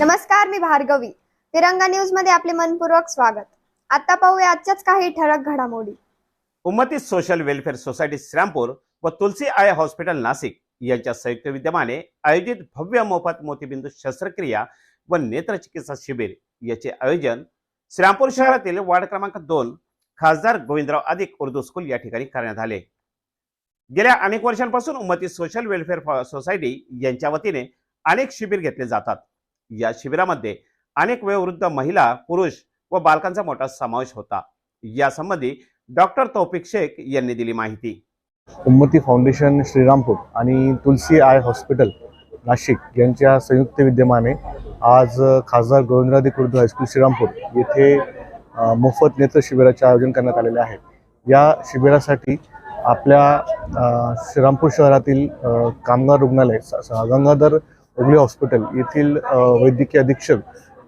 नमस्कार मी भार्गवी. तिरंगा न्यूजमध्ये आपले मनपूर्वक स्वागत. आता पाहूया आजच्याच काही ठळक घडामोडी. Ummati social welfare society Shrirampur व तुलसी आय हॉस्पिटल नाशिक यांच्या संयुक्त विद्यमाने आयोजित भव्य मोफत मोतीबिंदू शस्त्रक्रिया व नेत्रचिकित्सा शिबिर याचे आयोजन श्रामपूर शहरातील वार्ड क्रमांक दोन खासदार गोविंदराव अधिक उर्दू स्कूल या ठिकाणी करण्यात आले. गेल्या अनेक वर्षांपासून उम्मती सोशल वेलफेअर सोसायटी यांच्या वतीने अनेक शिबिर घेतले जातात. या शिबिरामध्ये अनेक वयोवृद्ध महिला पुरुष व बालकांचा मोठा समावेश होता. यासंबंधी डॉक्टर तौफिक शेख यांनी दिली माहिती. उन्मती फाउंडेशन श्रीरामपूर आणि तुलसी आय हॉस्पिटल नाशिक यांच्या संयुक्त विद्यमाने आज खासदार गोविंदरादी खुर्द हायस्कूल श्रीरामपूर येथे मोफत नेत्र शिबिराचे आयोजन करण्यात आलेले आहे. या शिबिरासाठी आपल्या श्रीरामपूर शहरातील कामगार रुग्णालय स- गंगाधर ओगले हॉस्पिटल येथील वैद्यकीय अधीक्षक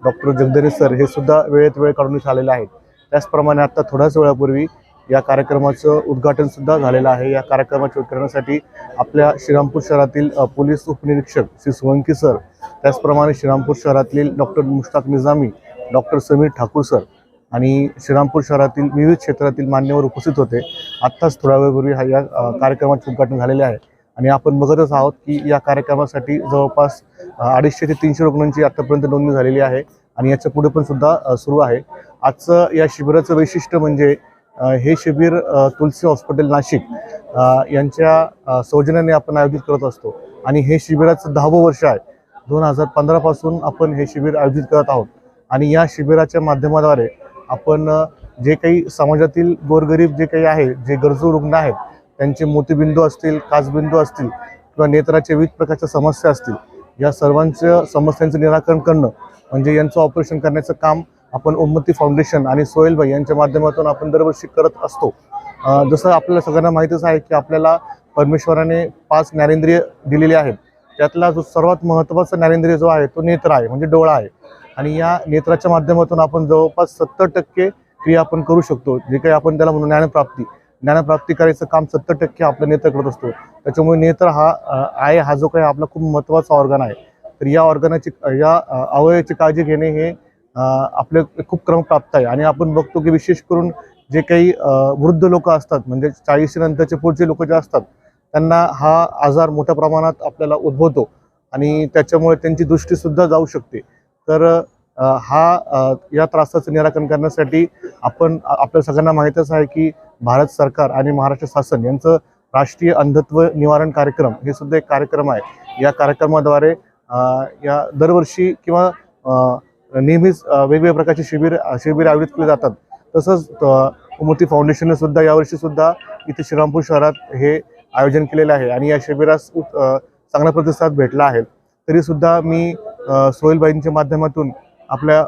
डॉक्टर जगदरे सर हे सुद्धा वेळेत वेळ काढून आलेले आहेत. त्याचप्रमाणे आत्ता थोड्याच वेळापूर्वी या कार्यक्रमाचं उद्घाटन सुद्धा झालेलं आहे. या कार्यक्रमाच्या उद्घाटनासाठी आपल्या श्रीरामपूर शहरातील पोलीस उपनिरीक्षक श्री सोळंकी सर त्याचप्रमाणे श्रीरामपूर शहरातील doctor Mushtaq Nizami doctor Sameer Thakur sir आणि श्रीरामपूर शहरातील विविध क्षेत्रातील मान्यवर उपस्थित होते. आत्ताच थोड्या वेळपूर्वी हा या कार्यक्रमाचे उद्घाटन झालेले आहे. आणि आपण बघतच आहोत की या कार्यक्रमासाठी जवळपास अडीचशे ते तीनशे रुग्णांची आतापर्यंत नोंदणी झालेली आहे आणि याचं पुढे पण सुद्धा सुरू आहे. आजचं या शिबिराचं वैशिष्ट्य म्हणजे हे शिबिर तुलसी हॉस्पिटल नाशिक यांच्या सौजन्याने आपण आयोजित करत असतो. आणि हे शिबिराचं दहावं वर्ष आहे. दोन हजार पंधरापासून आपण हे शिबिर आयोजित करत आहोत. आणि या शिबिराच्या माध्यमाद्वारे आपण जे काही समाजातील गोरगरीब जे काही आहे जे गरजू रुग्ण आहेत त्यांचे मोतीबिंदू असतील काचबिंदू असतील किंवा नेत्राच्या विविध प्रकारच्या समस्या असतील या सर्वांच्या समस्यांचं निराकरण करणं म्हणजे यांचं ऑपरेशन करण्याचं काम आपण उन्मती फाउंडेशन आणि सोहेलभाई यांच्या माध्यमातून आपण दरवर्षी करत असतो. जसं आपल्याला सगळ्यांना माहितीच आहे की आपल्याला परमेश्वराने पाच ज्ञानेंद्रिय दिलेली आहेत. त्यातला जो सर्वात महत्त्वाचा ज्ञानेंद्रिय जो आहे तो नेत्र आहे म्हणजे डोळा आहे. आणि या नेत्राच्या माध्यमातून आपण जवळपास सत्तर टक्के क्रिया आपण करू शकतो जे काही आपण त्याला म्हणून ज्ञानप्राप्ती. ज्ञानप्राप्ती करायचं काम सत्तर टक्के आपलं नेत्र करत असतो. त्याच्यामुळे नेत्र हा आय आहे हा जो काही आपला खूप महत्त्वाचा ऑर्गन आहे. तर या ऑर्गनाची या अवयवाची काळजी घेणे हे आपले खूप क्रमप्राप्त आहे. आणि आपण बघतो की विशेष करून जे काही वृद्ध लोक असतात म्हणजे चाळीस नंतरचे पुढचे लोक जे असतात त्यांना हा आजार मोठ्या प्रमाणात आपल्याला उद्भवतो. आणि त्याच्यामुळे त्यांची दृष्टीसुद्धा जाऊ शकते. तर हा या त्रासाचं निराकरण करण्यासाठी आपण आपल्या सगळ्यांना माहीतच आहे की भारत सरकार आणि महाराष्ट्र शासन यांचं राष्ट्रीय अंधत्व निवारण कार्यक्रम हे सुद्धा एक कार्यक्रम आहे. या कार्यक्रमाद्वारे या दरवर्षी किंवा नेहमीच वेगवेगळ्या प्रकारचे शिबिर शिबिर आयोजित केले जातात. तसंच अ, फाउंडेशनने सुद्धा यावर्षी सुद्धा इथे श्रीरामपूर शहरात हे आयोजन केलेलं आहे आणि या शिबिरास चांगला प्रतिसाद भेटला आहे. तरी सुद्धा मी सोहेलबाईंच्या माध्यमातून आपल्या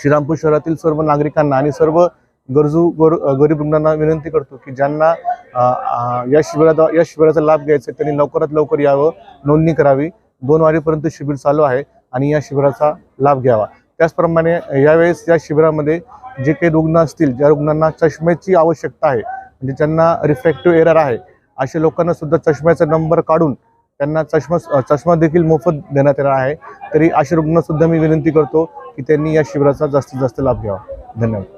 श्रीरामपूर शहरातील सर्व नागरिकांना आणि सर्व गरजू गोर गरीब रुग्णांना विनंती करतो की ज्यांना या शिबिराचा या शिबिराचा लाभ घ्यायचा आहे, त्यांनी लवकरात लवकर यावं नोंदणी करावी. दोन वाजेपर्यंत शिबिर चालू आहे आणि या शिबिराचा लाभ घ्यावा. त्याचप्रमाणे यावेळेस या शिबिरामध्ये जे काही रुग्ण असतील ज्या रुग्णांना चष्म्याची आवश्यकता आहे म्हणजे ज्यांना रिफ्लेक्टिव्ह एरर आहे अशा लोकांना सुद्धा चष्म्याचा नंबर काढून त्यांना चष्मा चष्मा देखील मोफत देण्यात येणार आहे. तरी अशा रुग्णसुद्धा मी विनंती करतो की त्यांनी या शिबिराचा जास्तीत जास्त लाभ घ्यावा. धन्यवाद.